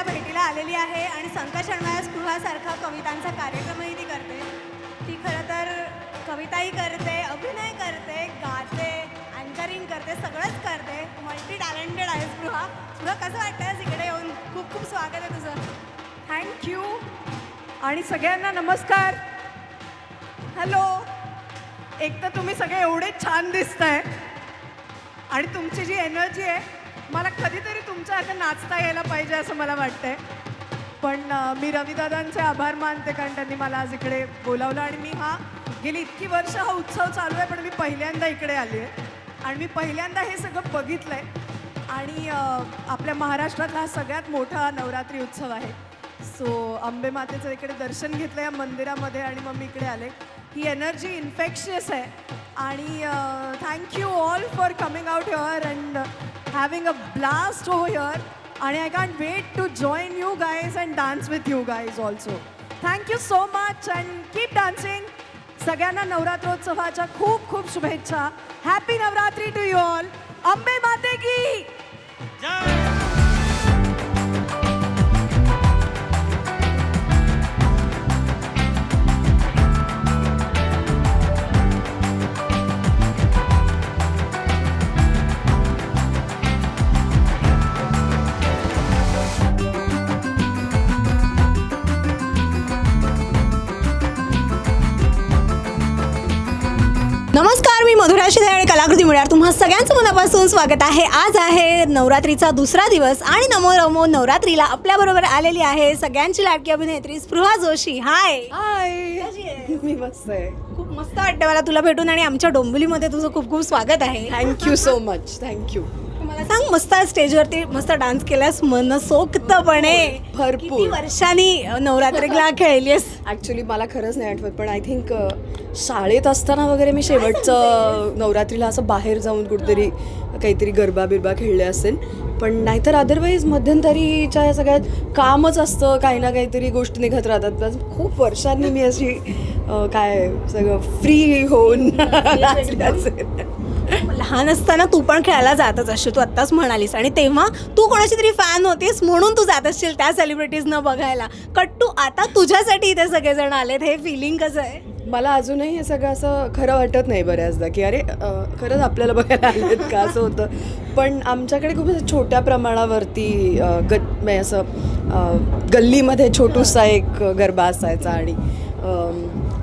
मालिकांमधून भेटीला आलेली आहे आणि संकट शर्मा स्पृहासारखा कवितांचा कार्यक्रमही ती करते. ती खरं तर कविताही करते अभिनय करते गाते अँकरिंग करते सगळंच करते. मल्टी टॅलेंटेड आहे स्पृहा. स्पृहा कसं वाटतं इकडे येऊन? खूप खूप स्वागत आहे तुझं. थँक्यू आणि सगळ्यांना नमस्कार. हॅलो एक तर तुम्ही सगळे एवढे छान दिसताय. आणि तुमची जी एनर्जी आहे मला कधीतरी तुमच्या आता नाचता यायला पाहिजे असं मला वाटतंय. पण मी रविदादांचे आभार मानते कारण त्यांनी मला आज इकडे बोलावलं आणि मी हा गेली इतकी वर्ष हा उत्सव चालू आहे पण मी पहिल्यांदा इकडे आली आहे. आणि मी पहिल्यांदा हे सगळं बघितलं आहे आणि आपल्या महाराष्ट्रातला हा सगळ्यात मोठा नवरात्री उत्सव आहे. सो अंबे मातेचं इकडे दर्शन घेतलं या मंदिरामध्ये आणि मग मी इकडे आले. ही एनर्जी इन्फेक्शियस आहे. आणि thank you all for coming out your and having a blast over your आणि I can't wait to join you guys and dance with you guys also thank you so much and keep dancing सगळ्यांना नवरात्रोत्सवाच्या खूप खूप शुभेच्छा happy Navratri to you all Ambe माते की नमस्कार मधुरा शिदे आणि कलाकृती मिळणार तुम्हा सगळ्यांचं मनापासून स्वागत आहे. आज आहे नवरात्रीचा दुसरा दिवस आणि नमो रमो नवरात्रीला आपल्याबरोबर आलेली आहे सगळ्यांची लाडकी अभिनेत्री स्पृहा जोशी. हाय हाय मी मस्त आहे. खूप मस्त वाटतं मला तुला भेटून आणि आमच्या डोंबिवलीमध्ये तुझं खूप खूप स्वागत आहे. थँक्यू सो मच थँक्यू मला सांग मस्त स्टेजवरती मस्त डान्स केलास मनसोक्तपणे. भरपूर. वर्षांनी नवरात्रीला खेळलीस ॲक्च्युली मला खरंच नाही आठवत पण आय थिंक शाळेत असताना वगैरे मी शेवटचं नवरात्रीला असं बाहेर जाऊन कुठेतरी काहीतरी गरबा बिरबा खेळले असेल. पण नाहीतर अदरवाईज मध्यंतरीच्या या सगळ्यात कामच असतं काही ना काहीतरी गोष्टी निघत राहतात. खूप वर्षांनी मी अशी काय सगळं फ्री होऊन लहान असताना तू पण खेळायला जातच असशील तू आत्ताच म्हणालीस. आणि तेव्हा तू कोणाची तरी फॅन होतीस म्हणून तू जात असशील त्या सेलिब्रिटीजना बघायला. कट्टू आता तुझ्यासाठी इथे सगळेजण आलेत हे फिलिंग कसं आहे? मला अजूनही हे सगळं असं खरं वाटत नाही बऱ्याचदा की अरे खरंच आपल्याला बघायला आलेत का? असं होतं. पण आमच्याकडे खूप असं छोट्या प्रमाणावरती ग म्हणजे असं गल्लीमध्ये छोटूसा एक गरबा असायचा आणि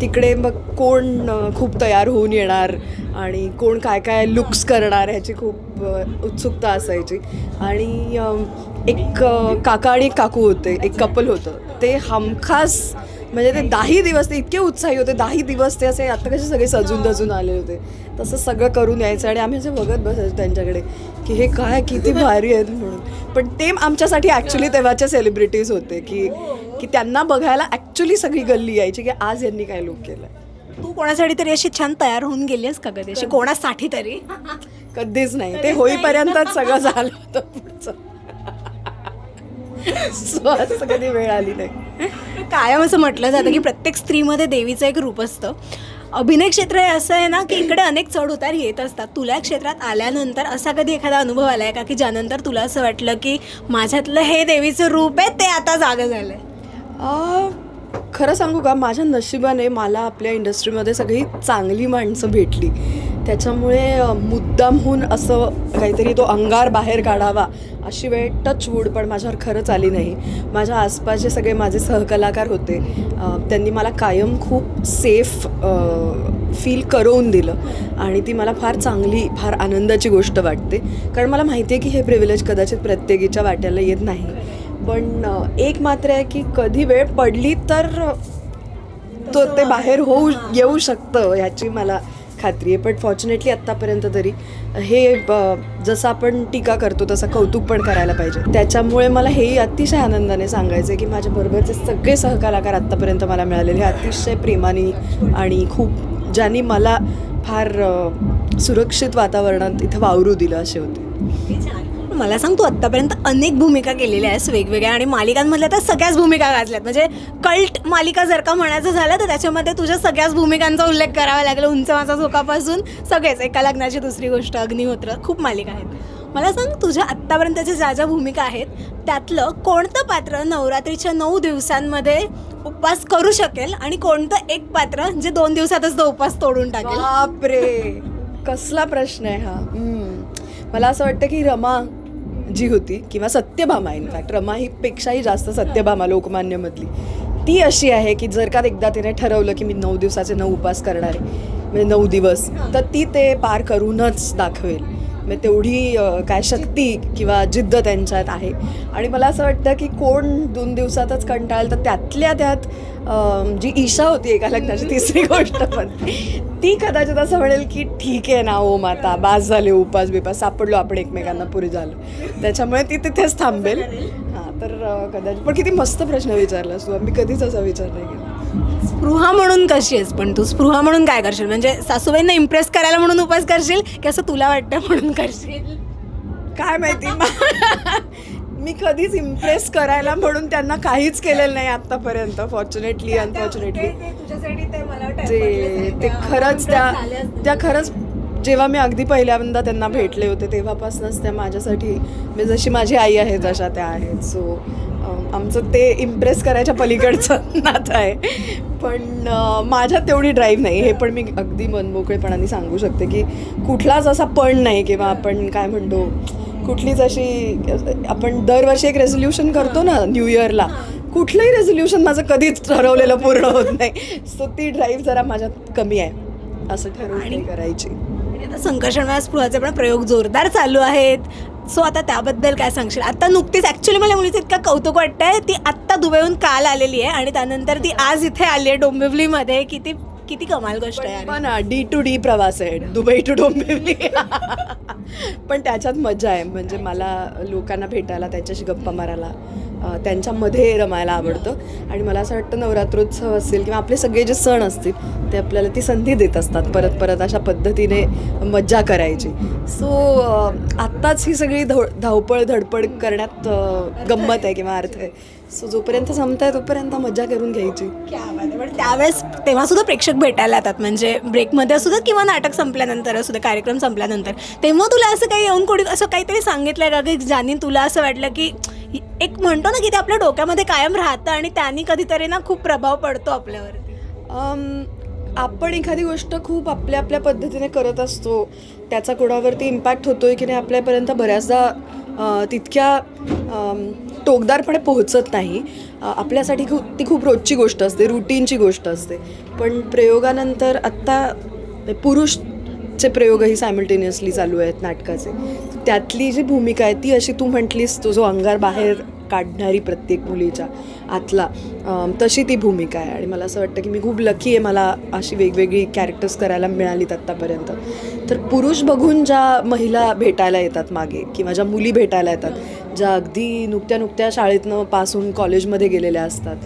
तिकडे मग कोण खूप तयार होऊन येणार आणि कोण काय काय लुक्स करणार ह्याची खूप उत्सुकता असायची. आणि एक काका आणि एक काकू होते एक कपल होतं. ते हमखास म्हणजे ते दाही दिवस ते इतके उत्साही होते दाही दिवस ते असे आता कसे सगळे सजून दजून आले होते. तसं सगळं करून यायचं आणि आम्ही असे बघत बसायचो त्यांच्याकडे की हे काय किती भारी आहेत म्हणून. पण ते आमच्यासाठी ॲक्च्युली तेव्हाच्या सेलिब्रिटीज होते की की त्यांना बघायला ॲक्च्युली सगळी गल्ली यायची की आज यांनी काय लुक केलं तू कोणासाठी तरी अशी छान तयार होऊन गेलीस का कधी? अशी कोणासाठी तरी? कधीच नाही. ते होईपर्यंतच सगळं झालं होतं पुढचं. कधी वेळ आली नाही. कायम असं म्हटलं जातं की प्रत्येक स्त्रीमध्ये देवीचं एक रूप असतं. अभिनय क्षेत्र हे असं आहे ना की इकडे अनेक चढ उतार येत असतात. तुला क्षेत्रात आल्यानंतर असा कधी एखादा अनुभव आला आहे का की ज्यानंतर तुला असं वाटलं की माझ्यातलं हे देवीचं रूप आहे ते आता जागं झालं आहे खरं सांगू का माझ्या नशिबाने मला आपल्या इंडस्ट्रीमध्ये सगळी चांगली माणसं भेटली. त्याच्यामुळे मुद्दामहून असं काहीतरी तो अंगार बाहेर काढावा अशी वेळ टच वूड पण माझ्यावर खरंच आली नाही. माझ्या आसपासचे सगळे माझे सहकलाकार होते. त्यांनी मला कायम खूप सेफ फील करवून दिलं आणि ती मला फार चांगली फार आनंदाची गोष्ट वाटते. कारण मला माहिती आहे की हे प्रिव्हिलेज कदाचित प्रत्येकीच्या वाट्याला येत नाही. पण एक मात्र आहे की कधी वेळ पडली तर तो ते बाहेर होऊ येऊ शकतं ह्याची मला खात्री आहे पण फॉर्च्युनेटली आत्तापर्यंत तरी हे जसं आपण टीका करतो तसं कौतुक पण करायला पाहिजे. त्याच्यामुळे मला हेही अतिशय आनंदाने सांगायचं आहे की माझ्या बरोबरचे सगळे सहकलाकार आत्तापर्यंत मला मिळालेले हे अतिशय प्रेमाने आणि खूप ज्यांनी मला फार सुरक्षित वातावरणात इथं वावरू दिलं असे होते. मला सांग तू आत्तापर्यंत अनेक भूमिका केलेल्या आहेस वेगवेगळ्या आणि मालिकांमधल्या तर सगळ्याच भूमिका गाजल्यात. म्हणजे कल्ट मालिका जर का म्हणायचं झालं तर त्याच्यामध्ये तुझ्या सगळ्याच भूमिकांचा उल्लेख करावा लागला. उंच माझा झोकापासून सगळेच एका लग्नाची दुसरी गोष्ट अग्निहोत्र खूप मालिका आहेत. मला सांग तुझ्या आत्तापर्यंतच्या ज्या ज्या भूमिका आहेत त्यातलं कोणतं पात्र नवरात्रीच्या नऊ दिवसांमध्ये उपवास करू शकेल आणि कोणतं एक पात्र जे दोन दिवसातच तो उपवास तोडून टाकेल? बापरे! कसला प्रश्न आहे हा. मला असं वाटतं की रमा जी होती किंवा सत्यभामा इनफॅक्ट रमा ही पेक्षाही जास्त सत्यभामा लोकमान्यमधली. ती अशी आहे की जर का एकदा तिने ठरवलं की मी नऊ दिवसाचे नऊ उपास करणार आहे म्हणजे नऊ दिवस तर ती ते पार करूनच दाखवेल. म्हणजे तेवढी काय शक्ती किंवा जिद्द त्यांच्यात आहे. आणि मला असं वाटतं की कोण दोन दिवसातच कंटाळेल तर त्यातल्या त्यात जी ईशा होती एका लग्नाची तिसरी गोष्ट पण ती कदाचित असं म्हणेल की ठीक आहे ना ओ माता बास झाले उपास बिपास सापडलो आपण एकमेकांना पुरे झालं. त्याच्यामुळे ती तिथेच थांबेल. हां तर कदाचित पण किती मस्त प्रश्न विचारलास तू मी कधीच असा विचार नाही केला. स्पृहा म्हणून कशी आहेस? पण तू स्पृहा म्हणून काय करशील? म्हणजे सासूबाईंना इम्प्रेस करायला म्हणून उपवास करशील की असं तुला वाटतं म्हणून करशील? काय माहिती. मा- मी कधीच इम्प्रेस करायला म्हणून त्यांना काहीच केलेलं नाही आतापर्यंत फॉर्च्युनेटली अनफॉर्च्युनेटली ते ते खरंच त्या त्या खरंच जेव्हा मी अगदी पहिल्यांदा त्यांना भेटले होते तेव्हापासूनच त्या माझ्यासाठी म्हणजे जशी माझी आई आहे जशा त्या आहेत. सो आमचं ते इम्प्रेस करायच्या पलीकडचं नातं आहे. पण माझ्यात तेवढी ड्राईव्ह नाही. हे पण मी अगदी मनमोकळेपणाने सांगू शकते की कुठलाच असा पण नाही किंवा आपण काय म्हणतो कुठलीच अशी आपण दरवर्षी एक रेझोल्युशन करतो ना न्यू इयरला कुठलंही रेझोल्युशन माझं कधीच ठरवलेलं पूर्ण होत नाही. सो ती ड्राईव्ह जरा माझ्यात कमी आहे. असं ठरवून करायची. आणि आता संकर्षणमय स्पृहाचे पण प्रयोग जोरदार चालू आहेत. सो आता त्याबद्दल काय सांगशील? आता नुकतीच ॲक्च्युली मला मुलीचं इतकं कौतुक वाटतंय ती आत्ता दुबईहून काल आलेली आहे आणि त्यानंतर ती आज इथे आली आहे डोंबिवलीमध्ये की ती किती कमाल गोष्ट आहे पण ना डी टू डी प्रवास आहे दुबई टू डोंबिवली. पण त्याच्यात मजा आहे म्हणजे मला लोकांना भेटायला त्यांच्याशी गप्पा मारायला अ, त्यांच्यामध्ये रमायला आवडतं. आणि मला असं वाटतं नवरात्रोत्सव असेल किंवा आपले सगळे जे सण असतील ते आपल्याला ती संधी देत असतात परत परत अशा पद्धतीने मज्जा करायची. सो आत्ताच ही सगळी धव धावपळ धडपड करण्यात अ, गंमत आहे किंवा अर्थ आहे. सो जोपर्यंत जमत आहे तोपर्यंत मजा करून घ्यायची. क्या बात आहे. पण त्यावेळेस तेव्हा सुद्धा प्रेक्षक भेटायला येतात म्हणजे ब्रेकमध्ये असू दे किंवा नाटक संपल्यानंतर असू दे कार्यक्रम संपल्यानंतर. तेव्हा तुला असं काही येऊन कोणी असं काहीतरी सांगितलंय का की ज्यांनी तुला असं वाटलं की एक म्हणतो ना की ते आपल्या डोक्यामध्ये कायम राहतं आणि त्यांनी कधीतरी ना खूप प्रभाव पडतो आपल्यावर आपण एखादी गोष्ट खूप आपल्या आपल्या पद्धतीने करत असतो त्याचा कोणावरती इम्पॅक्ट होतोय की नाही आपल्यापर्यंत बऱ्याचदा तितक्या टोकदारपणे पोहोचत नाही. आपल्यासाठी खूप ती खूप रोजची गोष्ट असते रुटीनची गोष्ट असते. पण प्रयोगानंतर आत्ता पुरुषचे प्रयोगही सायमल्टेनियसली चालू आहेत नाटकाचे. त्यातली जी भूमिका आहे ती अशी तू म्हटलीस तो जो अंगार बाहेर काढणारी प्रत्येक मुलीच्या आतला तशी ती भूमिका आहे. आणि मला असं वाटतं की मी खूप लकी आहे मला अशी वेगवेगळी कॅरेक्टर्स करायला मिळालीत आत्तापर्यंत. तर पुरुष बघून ज्या महिला भेटायला येतात मागे किंवा ज्या मुली भेटायला येतात ज्या अगदी नुकत्या नुकत्या शाळेतनं पासून कॉलेजमध्ये गेलेल्या असतात.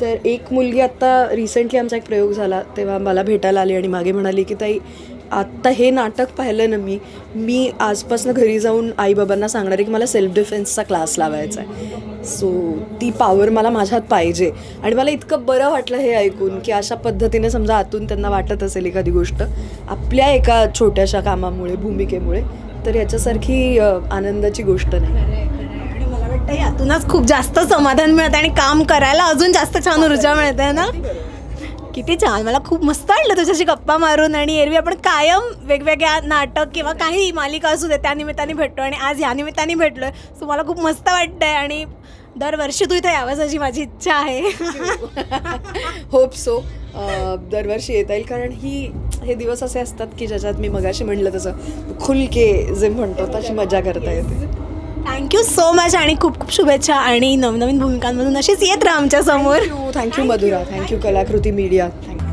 तर एक मुलगी आत्ता रिसेंटली आमचा एक प्रयोग झाला तेव्हा मला भेटायला आली आणि मागे म्हणाली की ताई आत्ता हे नाटक पाहिलं ना मी मी आजपासून घरी जाऊन आईबाबांना सांगणार आहे की मला सेल्फ डिफेन्सचा क्लास लावायचा आहे. सो ती पॉवर मला माझ्यात पाहिजे. आणि मला इतकं बरं वाटलं हे ऐकून की अशा पद्धतीने समजा आतून त्यांना वाटत असेल एखादी गोष्ट आपल्या एका छोट्याशा कामामुळे भूमिकेमुळे तर याच्यासारखी आनंदाची गोष्ट नाही. वाटतं यातूनच खूप जास्त समाधान मिळतं आणि काम करायला अजून जास्त छान ऊर्जा मिळते ना? किती छान. मला खूप मस्त वाटलं तुझ्याशी गप्पा मारून आणि एरवी आपण कायम वेगवेगळ्या नाटक किंवा काही मालिका असू दे त्या निमित्ताने भेटतो आणि आज ह्या निमित्ताने आहे सो मला खूप मस्त वाटतंय आणि दरवर्षी तू इथे यावंस अशी माझी इच्छा आहे. होप सो दरवर्षी येता येईल कारण ही हे दिवस असे असतात की ज्याच्यात मी मगाशी म्हणलं तसं खुलके जे म्हणतो तशी मजा करता येते. थँक्यू सो मच आणि खूप खूप शुभेच्छा आणि नवनवीन भूमिकांमधून अशीच येत राहा आमच्यासमोर. Thank you Madhura thank you Kalakruti media thank you